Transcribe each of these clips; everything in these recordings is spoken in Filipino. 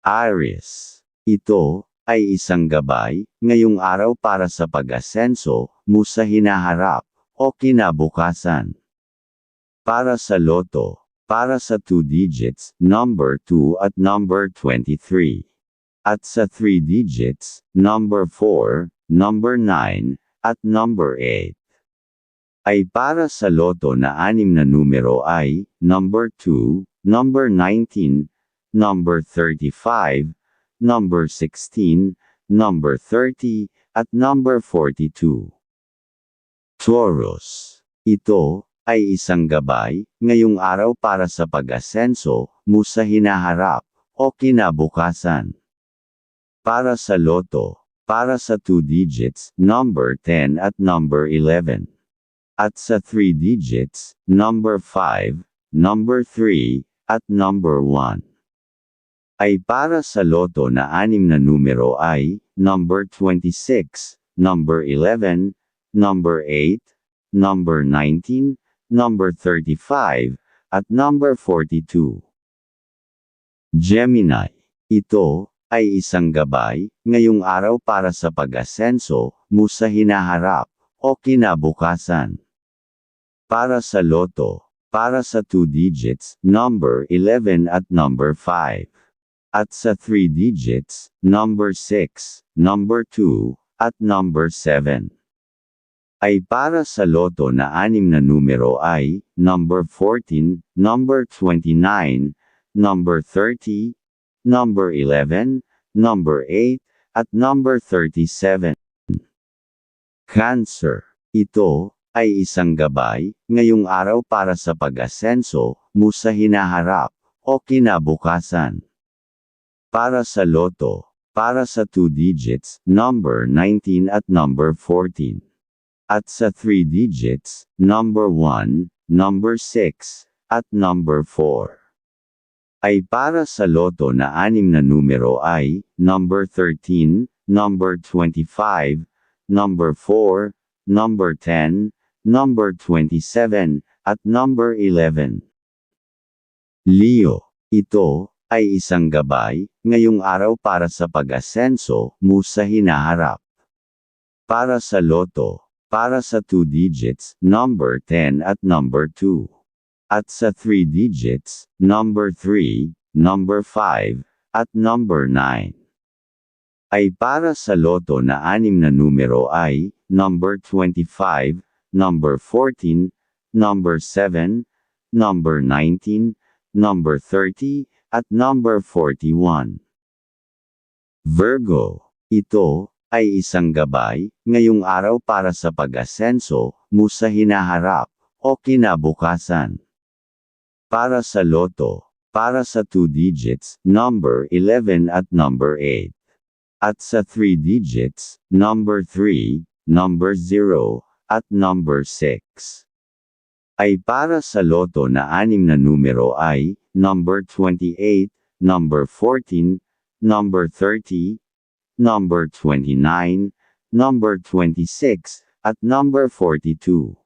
Aries. Ito ay isang gabay ngayong araw para sa pag-asenso mo sa hinaharap o kinabukasan. Para sa loto, para sa 2 digits, number 2 at number 23. At sa 3 digits, number 4, number 9, at number 8. Ay para sa loto na anim na numero ay, number 2, number 19, number 35, number 16, number 30, at number 42. Taurus. Ito ay isang gabay ngayong araw para sa pag-asenso mo sa hinaharap o kinabukasan. Para sa loto, para sa 2 digits, number 10 at number 11. At sa 3 digits, number 5, number 3, at number 1 ay para sa loto na anim na numero ay, number 26, number 11, number 8, number 19, number 35, at number 42. Gemini. Ito, ay isang gabay, ngayong araw para sa pag-asenso, mo sa hinaharap, o kinabukasan. Para sa loto, para sa 2 digits, number 11 at number 5. At sa 3 digits, number 6, number 2, at number 7. Ay para sa loto na anim na numero ay, number 14, number 29, number 30, number 11, number 8, at number 37. Cancer. Ito, ay isang gabay, ngayong araw para sa pag-asenso, mo sa hinaharap, o kinabukasan. Para sa loto, para sa 2 digits, number 19 at number 14. At sa 3 digits, number 1, number 6, at number 4. Ay para sa loto na anim na numero ay, number 13, number 25, number 4, number 10, number 27, at number 11. Leo, ito, ay isang gabay, ngayong araw para sa pag-asenso mo sa hinaharap. Para sa loto, para sa 2 digits, number 10 at number 2. At sa 3 digits, number 3, number 5, at number 9. Ay para sa loto na anim na numero ay, number 25, number 14, number 7, number 19, number 30, at number 41. Virgo, ito, ay isang gabay, ngayong araw para sa pag-asenso, mo sa hinaharap, o kinabukasan. Para sa loto, para sa 2 digits, number 11 at number 8. At sa 3 digits, number 3, number 0, at number 6 ay para sa loto na anim na numero ay, number 28, number 14, number 30, number 29, number 26, at number 42.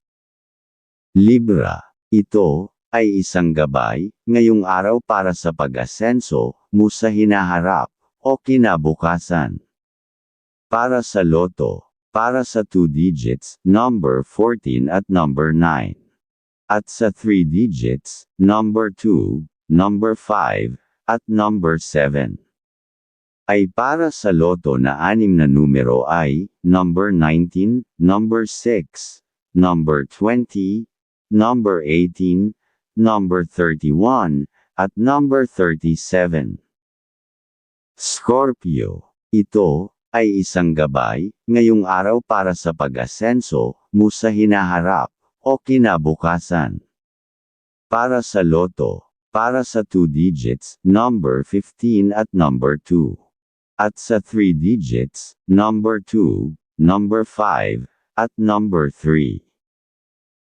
Libra, ito, ay isang gabay, ngayong araw para sa pag-asenso, mo sa hinaharap, o kinabukasan. Para sa loto, para sa 2 digits, number 14 at number 9. At sa 3 digits, number 2, number 5, at number 7. Ay para sa loto na anim na numero ay, number 19, number 6, number 20, number 18, number 31, at number 37. Scorpio. Ito, ay isang gabay, ngayong araw para sa pag-asenso, mo hinaharap, o kinabukasan. Para sa loto, para sa 2 digits, number 15 at number 2. At sa 3 digits, number 2, number 5, at number 3.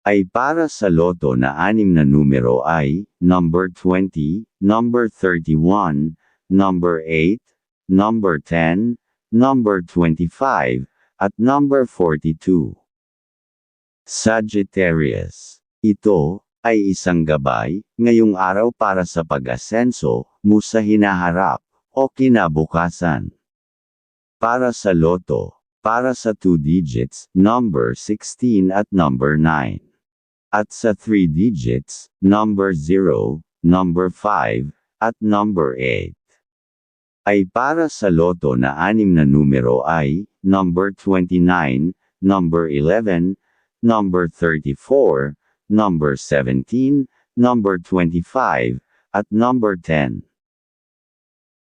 Ay para sa loto na anim na numero ay, number 20, number 31, number 8, number 10, number 25, at number 42. Sagittarius. Ito, ay isang gabay, ngayong araw para sa pag-asenso, mo sa hinaharap, o kinabukasan. Para sa loto, para sa 2 digits, number 16 at number 9. At sa 3 digits, number 0, number 5, at number 8. Ay para sa loto na anim na numero ay, number 29, number 11, number 34, number 17, number 25, at number 10.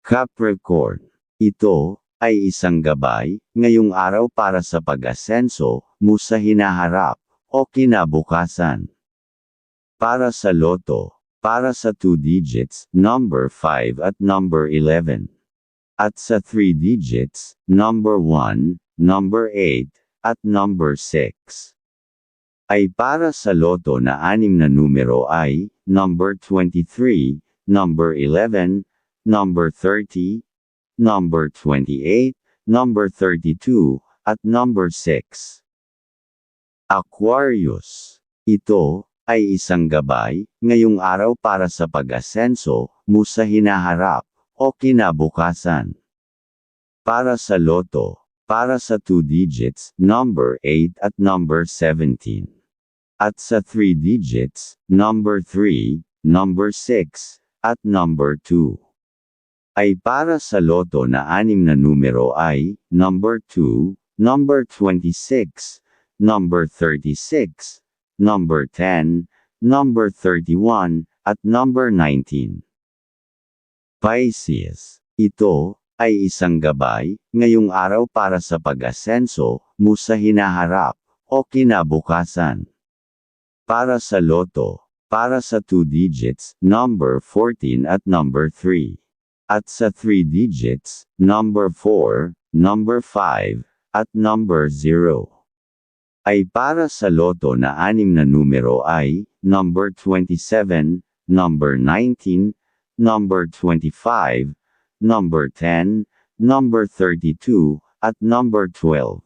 Capricorn. Ito, ay isang gabay, ngayong araw para sa pag-asenso, mo sa hinaharap, o kinabukasan. Para sa loto, para sa 2 digits, number 5 at number 11. At sa 3 digits, number 1, number 8, at number 6. Ay para sa loto na anim na numero ay, number 23, number 11, number 30, number 28, number 32, at number 6. Aquarius. Ito, ay isang gabay, ngayong araw para sa pag-asenso, mo hinaharap, o kinabukasan. Para sa loto, para sa 2 digits, number 8 at number 17. At sa 3 digits, number 3, number 6, at number 2. Ay para sa loto na anim na numero ay, number 2, number 26, number 36, number 10, number 31, at number 19. Pisces. Ito, ay isang gabay, ngayong araw para sa pag-asenso, mo sa hinaharap, o kinabukasan. Para sa loto, para sa 2 digits, number 14 at number 3. At sa 3 digits, number 4, number 5, at number 0. Ay para sa loto na anim na numero ay, number 27, number 19, number 25, number 10, number 32, at number 12.